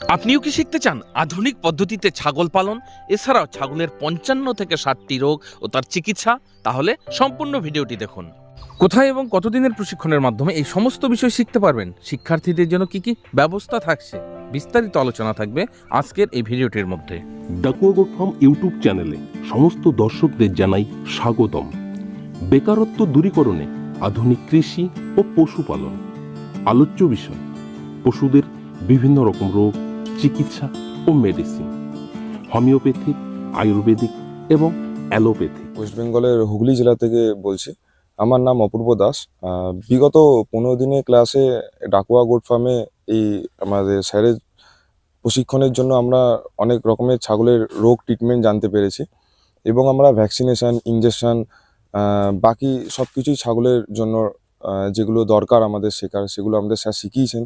আপনিও কি শিখতে চান আধুনিক পদ্ধতিতে ছাগল পালন? এছাড়াও ছাগলের পঞ্চান্ন থেকে ষাটটি রোগ ও তার চিকিৎসা? তাহলে সম্পূর্ণ ভিডিওটি দেখুন। কোথায় এবং কতদিনের প্রশিক্ষণের মাধ্যমে এই সমস্ত বিষয় শিখতে পারবেন? শিক্ষার্থীদের জন্য কি কি ব্যবস্থা থাকছে? বিস্তারিত আলোচনা থাকবে আজকের এই ভিডিওটির মধ্যে। ডাকুয়া গোট ফার্ম ইউটিউব চ্যানেলে সমস্ত দর্শকদের জানাই স্বাগতম। বেকারত্ব দূরীকরণে আধুনিক কৃষি ও পশুপালন। আলোচ্য বিষয়, পশুদের বিভিন্ন রকম রোগ চিকিৎসা ও মেডিসিন হোমিওপ্যাথিক আয়ুর্বেদিক এবং অ্যালোপ্যাথিক ওয়েস্ট বেঙ্গলের হুগলি জেলা থেকে বলছি, আমার নাম অপূর্ব দাস। বিগত পনেরো দিনের ক্লাসে ডাকুয়া গোট ফার্মে এই আমাদের স্যারের প্রশিক্ষণের জন্য আমরা অনেক রকমের ছাগলের রোগ ট্রিটমেন্ট জানতে পেরেছি এবং আমরা ভ্যাকসিনেশান ইঞ্জেকশান বাকি সব কিছুই ছাগলের জন্য যেগুলো দরকার আমাদের শেখার, সেগুলো আমাদের স্যার শিখিয়েছেন।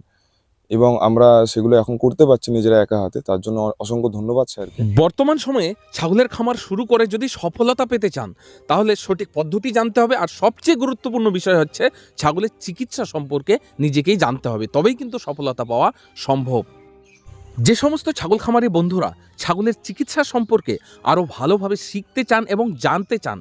এবং আমরা সেগুলো এখন করতে পারছি নিজেরা একা হাতে, তার জন্য অসংখ্য ধন্যবাদ স্যারকে। বর্তমান সময়ে ছাগলের খামার শুরু করে যদি সফলতা পেতে চান, তাহলে সঠিক পদ্ধতি জানতে হবে আর সবচেয়ে গুরুত্বপূর্ণ বিষয় হচ্ছে ছাগলের চিকিৎসা সম্পর্কে নিজেকেই জানতে হবে, তবেই কিন্তু সফলতা পাওয়া সম্ভব। যে সমস্ত ছাগল খামারি বন্ধুরা ছাগলের চিকিৎসা সম্পর্কে আরও ভালোভাবে শিখতে চান এবং জানতে চান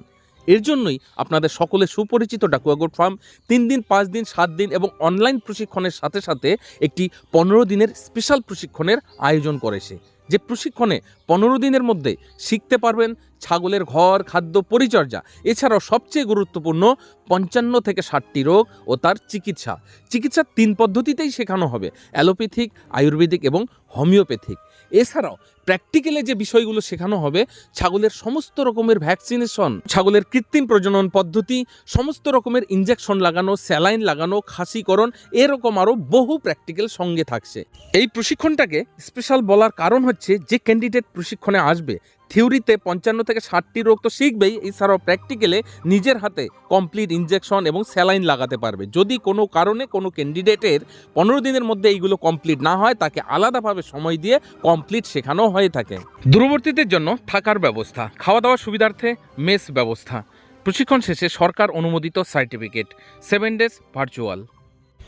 এর জন্যই আপনাদের সকলে সুপরিচিত ডাকুয়া ডাকুয়াগোট ফার্ম তিন দিন, পাঁচ দিন, সাত দিন এবং অনলাইন প্রশিক্ষণের সাথে সাথে একটি পনেরো দিনের স্পেশাল প্রশিক্ষণের আয়োজন করেছে। যে প্রশিক্ষণে পনেরো দিনের মধ্যে শিখতে পারবেন ছাগলের ঘর, খাদ্য পরিচর্যা। এছাড়াও সবচেয়ে গুরুত্বপূর্ণ পঞ্চান্ন থেকে ষাটটি রোগ ও তার চিকিৎসা। চিকিৎসা তিন পদ্ধতিতেই শেখানো হবে, অ্যালোপ্যাথিক, আয়ুর্বেদিক এবং হোমিওপ্যাথিক। এছাড়াও প্র্যাকটিক্যালে যে বিষয়গুলো শেখানো হবে, ছাগলের সমস্ত রকমের ভ্যাকসিনেশন, ছাগলের কৃত্রিম প্রজনন পদ্ধতি, সমস্ত রকমের ইঞ্জেকশন লাগানো, স্যালাইন লাগানো, খাসিকরণ, এরকম আরও বহু প্র্যাকটিক্যাল সঙ্গে থাকছে। এই প্রশিক্ষণটাকে স্পেশাল বলার কারণ হচ্ছে যে ক্যান্ডিডেট প্রশিক্ষণে আসবে। থিওরিতে পঞ্চান্ন থেকে ষাটটি রোগ তো শিখবেই, এছাড়াও প্র্যাকটিক্যালে নিজের হাতে কমপ্লিট ইঞ্জেকশন এবং স্যালাইন লাগাতে পারবে। যদি কোনো কারণে কোনো ক্যান্ডিডেটের পনেরো দিনের মধ্যে এইগুলো কমপ্লিট না হয়, তাকে আলাদাভাবে সময় দিয়ে কমপ্লিট শেখানো হয়ে থাকে। দূরবর্তীদের জন্য থাকার ব্যবস্থা খাওয়া দাওয়ার সুবিধার্থে মেস ব্যবস্থা। প্রশিক্ষণ শেষে সরকার অনুমোদিত সার্টিফিকেট সেভেন ডেজ ভার্চুয়াল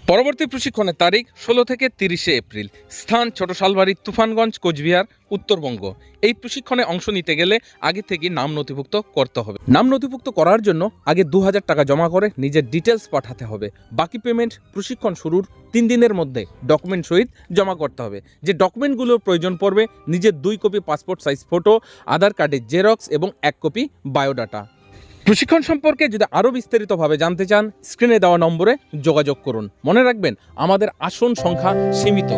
পরবর্তী প্রশিক্ষণের তারিখ ষোলো থেকে তিরিশে এপ্রিল। স্থান ছোট শালবাড়ি তুফানগঞ্জ, কোচবিহার, উত্তরবঙ্গ। এই প্রশিক্ষণে অংশ নিতে গেলে আগে থেকে নাম নথিভুক্ত করতে হবে। নাম নথিভুক্ত করার জন্য আগে দু হাজার টাকা জমা করে নিজের ডিটেলস পাঠাতে হবে। বাকি পেমেন্ট প্রশিক্ষণ শুরুর তিন দিনের মধ্যে ডকুমেন্ট সহিত জমা করতে হবে। যে ডকুমেন্টগুলোর প্রয়োজন পড়বে, নিজের দুই copy passport size photo Aadhaar কার্ডের জেরক্স এবং এক কপি বায়োডাটা প্রশিক্ষণ সম্পর্কে যদি আরও বিস্তারিতভাবে জানতে চান স্ক্রিনে দেওয়া নম্বরে যোগাযোগ করুন। মনে রাখবেন, আমাদের আসন সংখ্যা সীমিত।